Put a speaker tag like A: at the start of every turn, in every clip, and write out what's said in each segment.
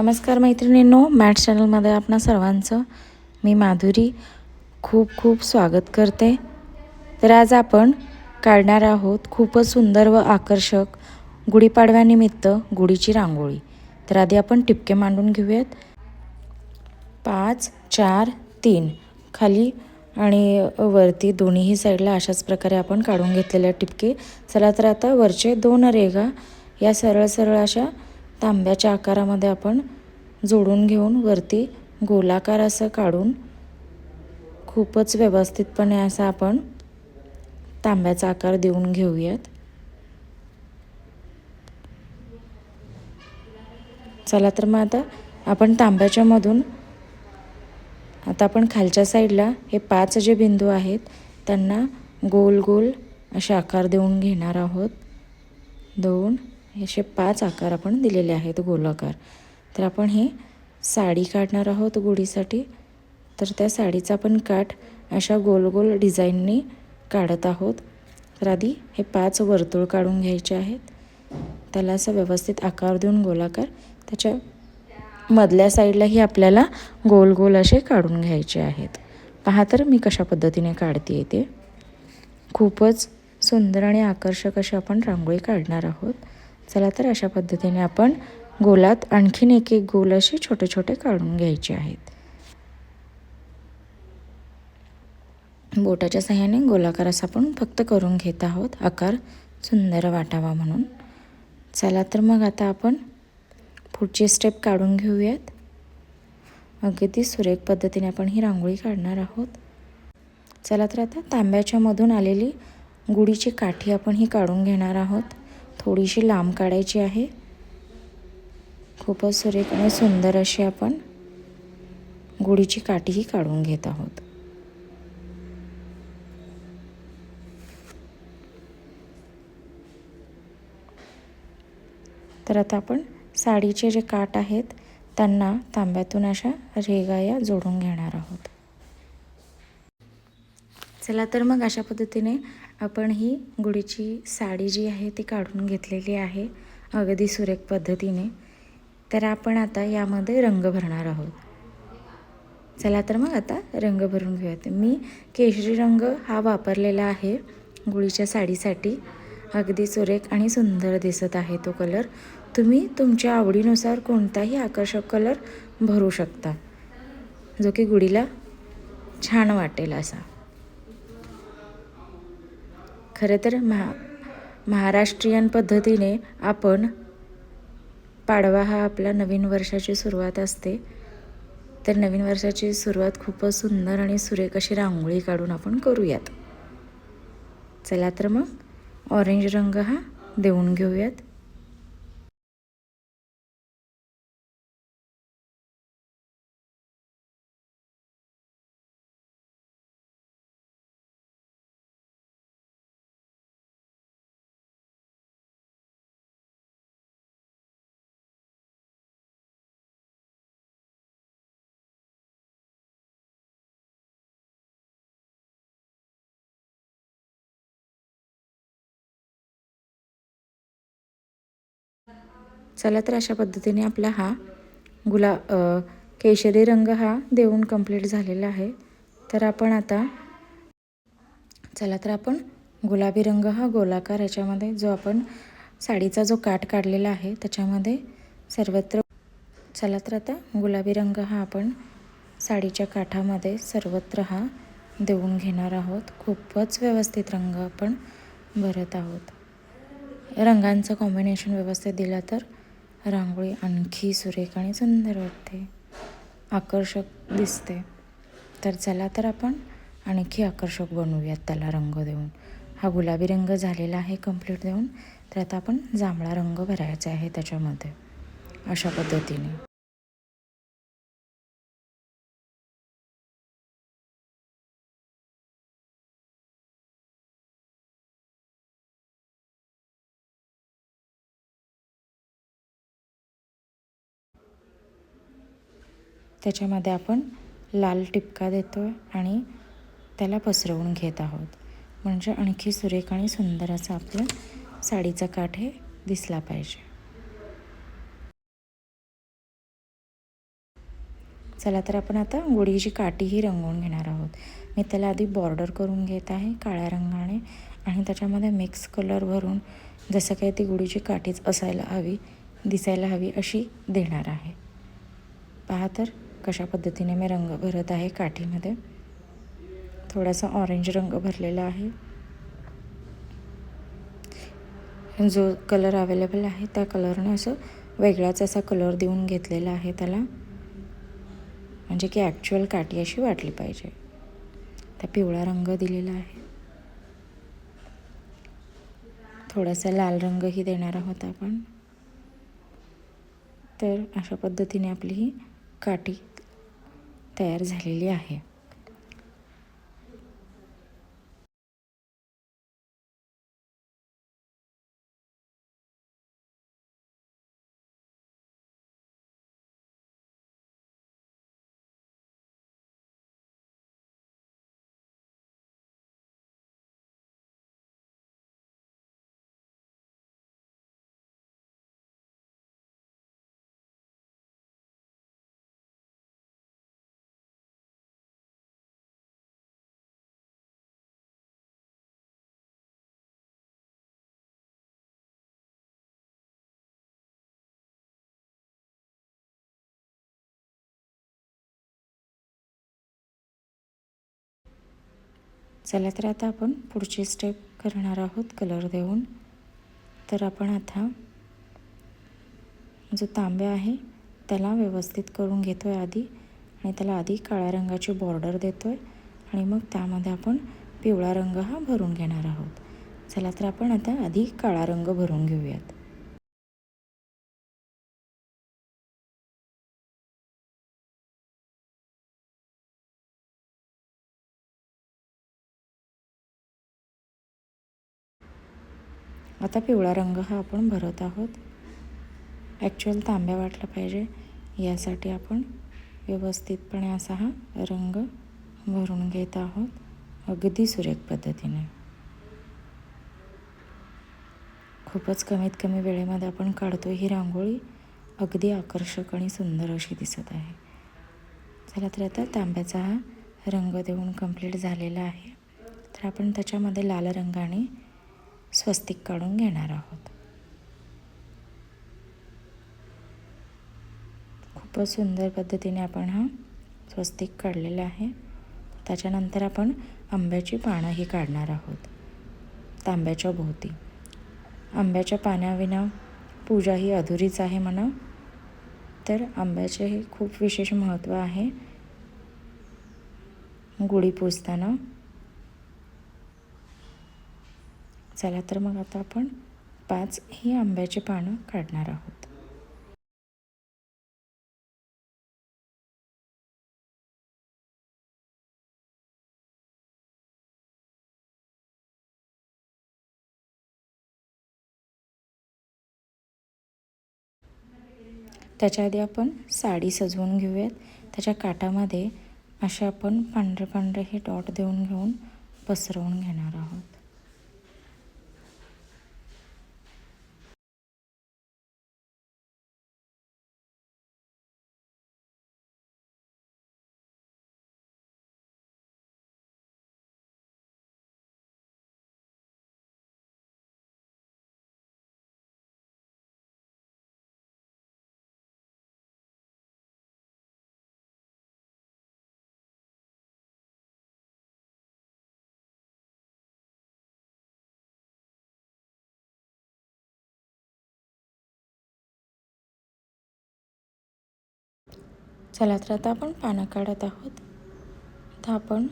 A: नमस्कार मैत्रिणींनो मॅट चॅनलमध्ये आपणा सर्वांचं मी माधुरी खूप खूप स्वागत करते. तर आज आपण काढणार आहोत खूपच सुंदर व आकर्षक गुढीपाडव्यानिमित्त गुढीची रांगोळी. तर आधी आपण टिपके मांडून घेऊयात. पाच चार तीन. खाली आणि वरती दोन्हीही साईडला अशाच प्रकारे आपण काढून घेतलेल्या टिपके. चला तर आता वरचे दोन रेगा या सरळ सरळ अशा तांब्याच्या आकारामध्ये आपण जोडून घेऊन वरती गोलाकार असं काढून खूपच व्यवस्थितपणे असा आपण तांब्याचा आकार देऊन घेऊयात. चला तर मग आता आपण तांब्याच्या मधून आता आपण खालच्या साईडला हे पाच जे बिंदू आहेत त्यांना गोल गोल असे आकार देऊन घेणार आहोत. दोन असे पाच आकार आपण दिलेले आहेत गोलाकार. तर आपण हे साडी काढणार आहोत गुढीसाठी. तर त्या साडीचा आपण काठ अशा गोल गोल डिझाईननी काढत आहोत. तर आधी हे पाच वर्तुळ काढून घ्यायचे आहेत. त्याला असं व्यवस्थित आकार देऊन गोलाकार. त्याच्या मधल्या साईडलाही आपल्याला गोल गोल असे काढून घ्यायचे आहेत. पहा तर मी कशा पद्धतीने काढते ते. खूपच सुंदर आणि आकर्षक अशी आपण रांगोळी काढणार आहोत. चला तर अशा पद्धतीने आपण गोलात आणखीन एक एक गोल असे छोटे छोटे काढून घ्यायचे आहेत. बोटाच्या सहाय्याने गोलाकार असा आपण फक्त करून घेत आहोत. आकार सुंदर वाटावा म्हणून. चला तर मग आता आपण पुढची स्टेप काढून घेऊयात. अगदी सुरेख पद्धतीने आपण ही रांगोळी काढणार आहोत. चला तर आता तांब्याच्या मधून आलेली गुढीची काठी आपण ही काढून घेणार आहोत. थोडीशी लांब काढायची आहे. खूपच सुरेख आणि सुंदर अशी आपण गुढीची काठीही काढून घेत आहोत. तर आता आपण साडीचे जे काठ आहेत त्यांना तांब्यातून अशा रेगाया जोडून घेणार आहोत. चला तर मग अशा पद्धतीने आपण ही गुढीची साडी जी आहे ती काढून घेतलेली आहे अगदी सुरेख पद्धतीने. तर आपण आता यामध्ये रंग भरणार आहोत. चला तर मग आता रंग भरून घेऊयात. मी केशरी रंग हा वापरलेला आहे गुढीच्या साडीसाठी. अगदी सुरेख आणि सुंदर दिसत आहे तो कलर. तुम्ही तुमच्या आवडीनुसार कोणताही आकर्षक कलर भरू शकता जो की गुढीला छान वाटेल असा. खरं तर महा महाराष्ट्रीयन पद्धतीने आपण पाडवा हा आपला नवीन वर्षाची सुरुवात असते. तर नवीन वर्षाची सुरुवात खूपच सुंदर आणि सुरेख अशी रांगोळी काढून आपण करूयात. चला तर मग ऑरेंज रंग हा देऊन घेऊयात. चला तर अशा पद्धतीने आपला हा गुला केशरी रंग हा देऊन कंप्लीट झालेला आहे. तर आपण आता चला तर आपण गुलाबी रंग हा गोलाकार याच्यामध्ये जो आपण साडीचा जो काठ काढलेला आहे त्याच्यामध्ये सर्वत्र चला तर आता गुलाबी रंग हा आपण साडीच्या काठामध्ये सर्वत्र हा देऊन घेणार आहोत. खूपच व्यवस्थित रंग आपण भरत आहोत. रंगांचं कॉम्बिनेशन व्यवस्थित दिलं तर रांगोळी आणखी सुरेख आणि सुंदर वाटते. आकर्षक दिसते. तर चला तर आपण आणखी आकर्षक बनवूयात त्याला रंग देऊन. हा गुलाबी रंग झालेला आहे कंप्लीट देऊन. तर आता आपण जांभळा रंग भरायचा आहे त्याच्यामध्ये. अशा पद्धतीने. त्याच्यामध्ये आपण लाल टिपका देतो आहे आणि त्याला पसरवून घेत आहोत. म्हणजे आणखी सुरेख आणि सुंदर असा आपल्या साडीचा काठ हे दिसला पाहिजे. चला तर आपण आता गुढीची काठीही रंगवून घेणार आहोत. मी त्याला आधी बॉर्डर करून घेत आहे काळ्या रंगाने आणि त्याच्यामध्ये मिक्स कलर भरून जसं काही ती गुढीची काठीच असायला हवी दिसायला हवी अशी देणार आहे. पहा तर कशा पद्धतीने मी रंग भरत आहे काठीमध्ये. थोडासा ऑरेंज रंग भरलेला आहे. जो कलर अवेलेबल आहे त्या कलरने असं वेगळाच असा कलर देऊन घेतलेला आहे त्याला. म्हणजे की ॲक्च्युअल काठी अशी वाटली पाहिजे. त्या पिवळा रंग दिलेला आहे. थोडासा लाल रंगही देणार आहोत आपण. तर अशा पद्धतीने आपली ही काठी तयार झालेली आहे. चला तर आता आपण पुढची स्टेप करणार आहोत कलर देऊन. तर आपण आता जो तांब्या आहे त्याला व्यवस्थित करून घेतो आहे आधी आणि त्याला आधी काळ्या रंगाची बॉर्डर देतो आहे आणि मग त्यामध्ये आपण पिवळा रंग हा भरून घेणार आहोत. चला तर आपण आता आधी काळा रंग भरून घेऊयात. आता पिवळा रंग हा आपण भरत आहोत. ॲक्च्युअल तांब्या वाटला पाहिजे. यासाठी आपण व्यवस्थितपणे असा हा रंग भरून घेत आहोत. अगदी सुरेख पद्धतीने. खूपच कमीत कमी वेळेमध्ये आपण काढतो ही रांगोळी. अगदी आकर्षक आणि सुंदर अशी दिसत आहे. चला तर आता तांब्याचा हा रंग देऊन कंप्लीट झालेला आहे. तर आपण त्याच्यामध्ये लाल रंगाने स्वस्तिक काढून घेणार आहोत. खूपच सुंदर पद्धतीने आपण हा स्वस्तिक काढलेला आहे. त्याच्यानंतर आपण आंब्याची पानंही काढणार आहोत. तांब्याच्या भोवती. आंब्याच्या पाण्याविना पूजा ही अधुरीच आहे म्हणा. तर आंब्याचे हे खूप विशेष महत्त्व आहे. गुढी पुजताना चला तर मग आता आपण पाच ही आंब्याची पानं काढणार आहोत. त्याच्या आधी आपण साडी सजवून घेऊयात. त्याच्या काठामध्ये असे आपण पांढरे पांढरे हे डॉट देऊन घेऊन पसरवून घेणार आहोत. चला तर आता आपण पानं काढत आहोत. तर आपण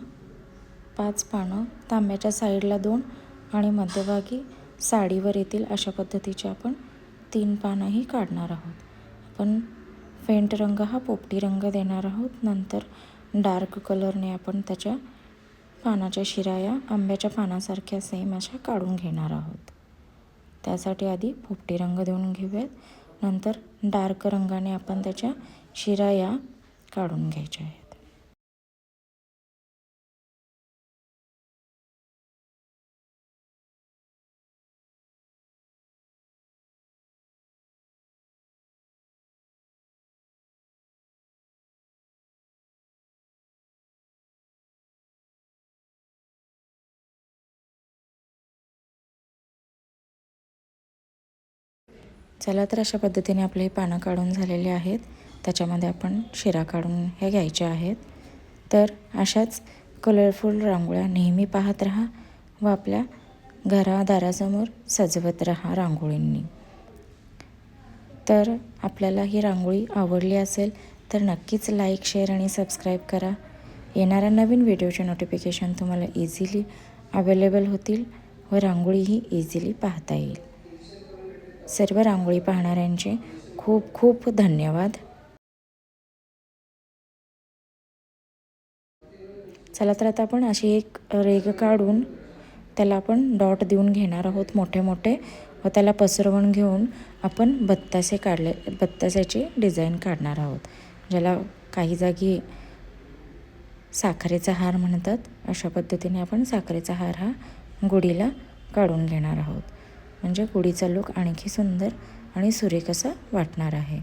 A: पाच पानं तांब्याच्या साईडला दोन आणि मध्यभागी साडीवर येतील अशा पद्धतीचे आपण तीन पानंही काढणार आहोत. आपण फेंट रंग हा पोपटी रंग देणार आहोत. नंतर डार्क कलरने आपण त्याच्या पानाच्या शिराया आंब्याच्या पानासारख्या सेम अशा काढून घेणार आहोत. त्यासाठी आधी पोपटी रंग देऊन घेऊयात. नंतर डार्क रंगाने आपण त्याच्या शिरा या काढून घ्यायच्या आहेत. चला तर अशा पद्धतीने आपले पानं काढून झालेले आहेत. त्याच्यामध्ये आपण शिरा काढून हे घ्यायच्या आहेत. तर अशाच कलरफुल रांगोळ्या नेहमी पाहत राहा व आपल्या घरादारासमोर सजवत राहा रांगोळींनी. तर आपल्याला ही रांगोळी आवडली असेल तर नक्कीच लाईक शेअर आणि सबस्क्राईब करा. येणाऱ्या नवीन व्हिडिओचे नोटिफिकेशन तुम्हाला इझिली अवेलेबल होतील व रांगोळीही इझिली पाहता येईल. सर्व रांगोळी पाहणाऱ्यांचे खूप खूप धन्यवाद. चला तर आता आपण अशी एक रेग काढून त्याला आपण डॉट देऊन घेणार आहोत मोठे मोठे व त्याला पसरवून घेऊन आपण बत्तासे काढले बत्ताशाची डिझाईन काढणार आहोत. ज्याला काही जागी साखरेचा हार म्हणतात अशा पद्धतीने आपण साखरेचा हार हा गुढीला काढून घेणार आहोत. म्हणजे गुढीचा लुक आणखी सुंदर आणि सुरेख असा वाटणार आहे.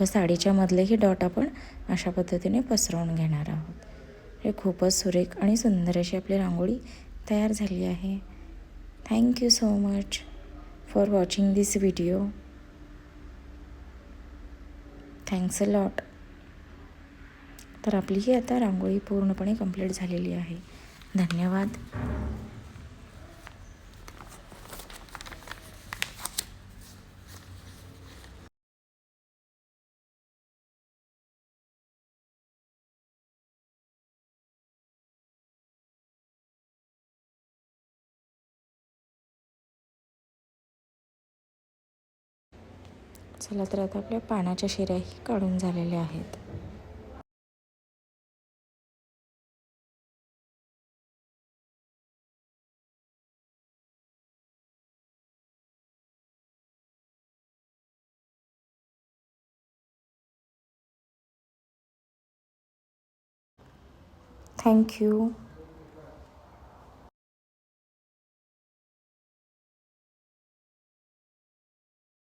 A: व साडीच्या मधलेही डॉट आपण अशा पद्धतीने पसरवून घेणार आहोत. हे खूपच सुरेख आणि सुंदर अशी आपली रांगोळी तयार झाली आहे. Thank you so much for watching this video thanks a lot तर आपली ही आता रांगोळी पूर्णपणे कंप्लीट झालेली आहे. धन्यवाद. चला तर आता आपल्या पानाच्या शिऱ्याही काढून झालेल्या आहेत. थँक्यू